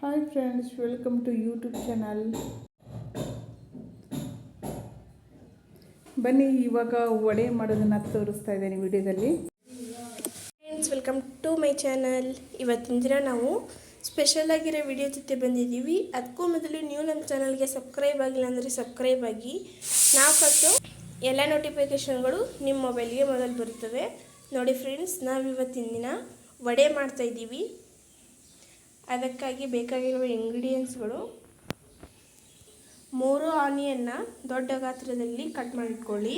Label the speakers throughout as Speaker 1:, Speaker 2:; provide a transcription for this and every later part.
Speaker 1: Hi friends welcome to YouTube channel ಬನ್ನಿ, ಇವಾಗ ವಡೆ ಮಾಡೋದನ್ನು ತೋರಿಸ್ತಾ ಇದ್ದೀನಿ ವಿಡಿಯೋದಲ್ಲಿ.
Speaker 2: Friends welcome to my channel ಇವತ್ತಿನ ದಿನ ನಾವು ಸ್ಪೆಷಲ್ ಆಗಿರೋ ವಿಡಿಯೋ ಜೊತೆ ಬಂದಿದ್ದೀವಿ. ಅದಕ್ಕೂ ಮೊದಲು ನೀವು ನಮ್ಮ ಚಾನಲ್ಗೆ ಸಬ್ಸ್ಕ್ರೈಬ್ ಆಗಿಲ್ಲ ಅಂದರೆ ಸಬ್ಸ್ಕ್ರೈಬ್ ಆಗಿ. ನಾವು ಕಟ್ಟೋ ಎಲ್ಲ ನೋಟಿಫಿಕೇಷನ್ಗಳು ನಿಮ್ಮ ಮೊಬೈಲ್ಗೆ ಮೊದಲು ಬರುತ್ತವೆ. ನೋಡಿ ಫ್ರೆಂಡ್ಸ್ ನಾವು ಇವತ್ತಿನ ದಿನ ವಡೆ ಮಾಡ್ತಾ ಇದ್ದೀವಿ. ಅದಕ್ಕಾಗಿ ಬೇಕಾಗಿರುವ ಇಂಗ್ರೀಡಿಯೆಂಟ್ಸ್ಗಳು ಮೂರು ಆನಿಯನ್ನ ದೊಡ್ಡ ಗಾತ್ರದಲ್ಲಿ ಕಟ್ ಮಾಡಿಟ್ಕೊಳ್ಳಿ,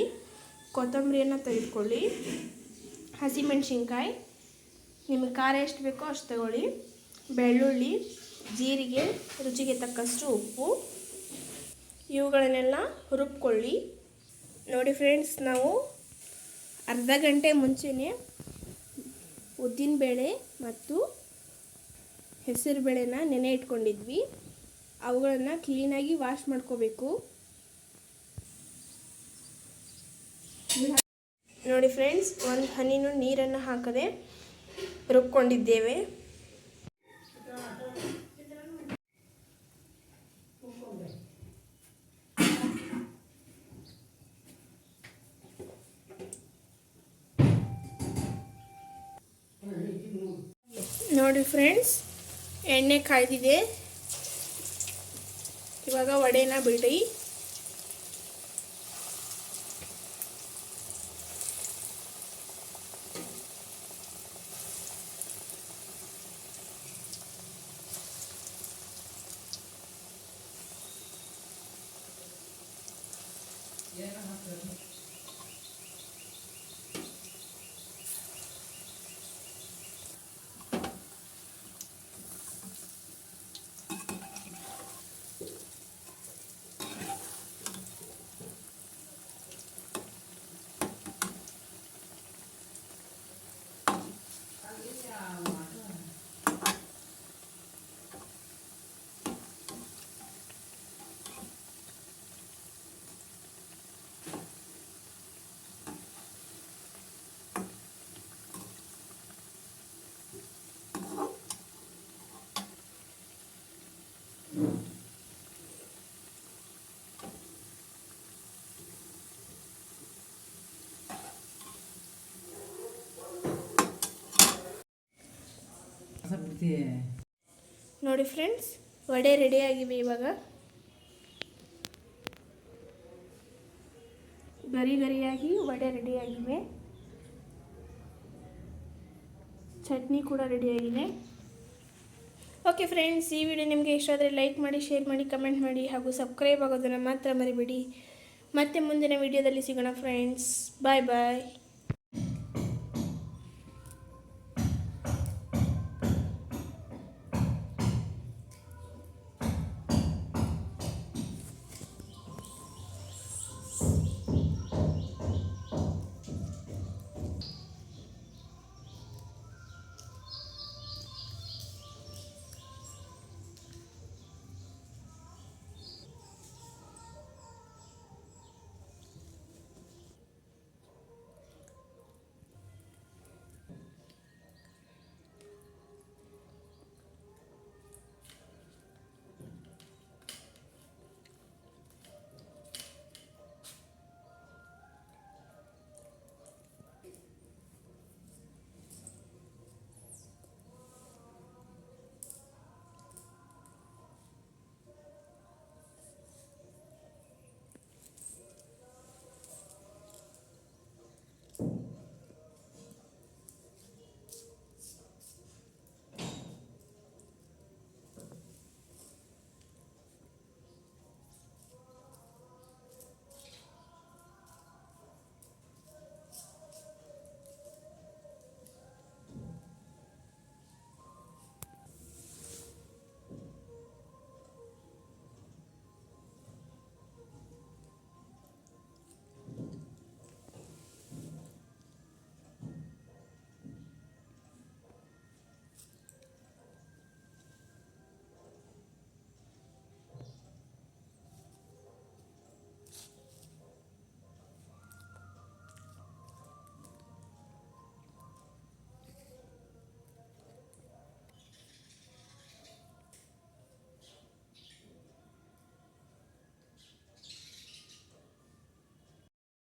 Speaker 2: ಕೊತ್ತಂಬರಿಯನ್ನು ತೆಗೆದುಕೊಳ್ಳಿ, ಹಸಿಮೆಣಸಿನ್ಕಾಯಿ, ನಿಮಗೆ ಖಾರ ಎಷ್ಟು ಬೇಕೋ ಅಷ್ಟು ತಗೊಳ್ಳಿ, ಬೆಳ್ಳುಳ್ಳಿ, ಜೀರಿಗೆ, ರುಚಿಗೆ ತಕ್ಕಷ್ಟು ಉಪ್ಪು, ಇವುಗಳನ್ನೆಲ್ಲ ರುಬ್ಕೊಳ್ಳಿ. ನೋಡಿ ಫ್ರೆಂಡ್ಸ್, ನಾವು ಅರ್ಧ ಗಂಟೆ ಮುಂಚೆನೇ ಉದ್ದಿನಬೇಳೆ ಮತ್ತು ಹೆಸರುಬೇಳೆನ ನೆನೆ ಇಟ್ಕೊಂಡಿದ್ವಿ. ಅವುಗಳನ್ನು ಕ್ಲೀನಾಗಿ ವಾಶ್ ಮಾಡ್ಕೋಬೇಕು. ನೋಡಿ ಫ್ರೆಂಡ್ಸ್ ಒಂದು ಹನಿನೂ ನೀರನ್ನು ಹಾಕದೆ ರುಬ್ಕೊಂಡಿದ್ದೇವೆ. ನೋಡಿ ಫ್ರೆಂಡ್ಸ್ ಎಣ್ಣೆ ಕಾಯ್ದಿದೆ. ಇವಾಗ ವಡೆನ ಬಿಡಿ ನೋಡಿ ಫ್ರೆಂಡ್ಸ್, ವಡೆ ರೆಡಿ ಆಗಿವೆ ಇವಾಗ. ಗರಿ ಗರಿಯಾಗಿ ವಡೆ ರೆಡಿ ಆಗಿವೆ ಚಟ್ನಿ ಕೂಡ ರೆಡಿಯಾಗಿದೆ. ಓಕೆ ಫ್ರೆಂಡ್ಸ್, ಈ ವಿಡಿಯೋ ನಿಮಗೆ ಇಷ್ಟ ಆದರೆ ಲೈಕ್ ಮಾಡಿ, ಶೇರ್ ಮಾಡಿ, ಕಮೆಂಟ್ ಮಾಡಿ ಹಾಗೂ ಸಬ್ಸ್ಕ್ರೈಬ್ ಆಗೋದನ್ನು ಮಾತ್ರ ಮರಿಬೇಡಿ. ಮತ್ತೆ ಮುಂದಿನ ವಿಡಿಯೋದಲ್ಲಿ ಸಿಗೋಣ ಫ್ರೆಂಡ್ಸ್. ಬಾಯ್ ಬಾಯ್.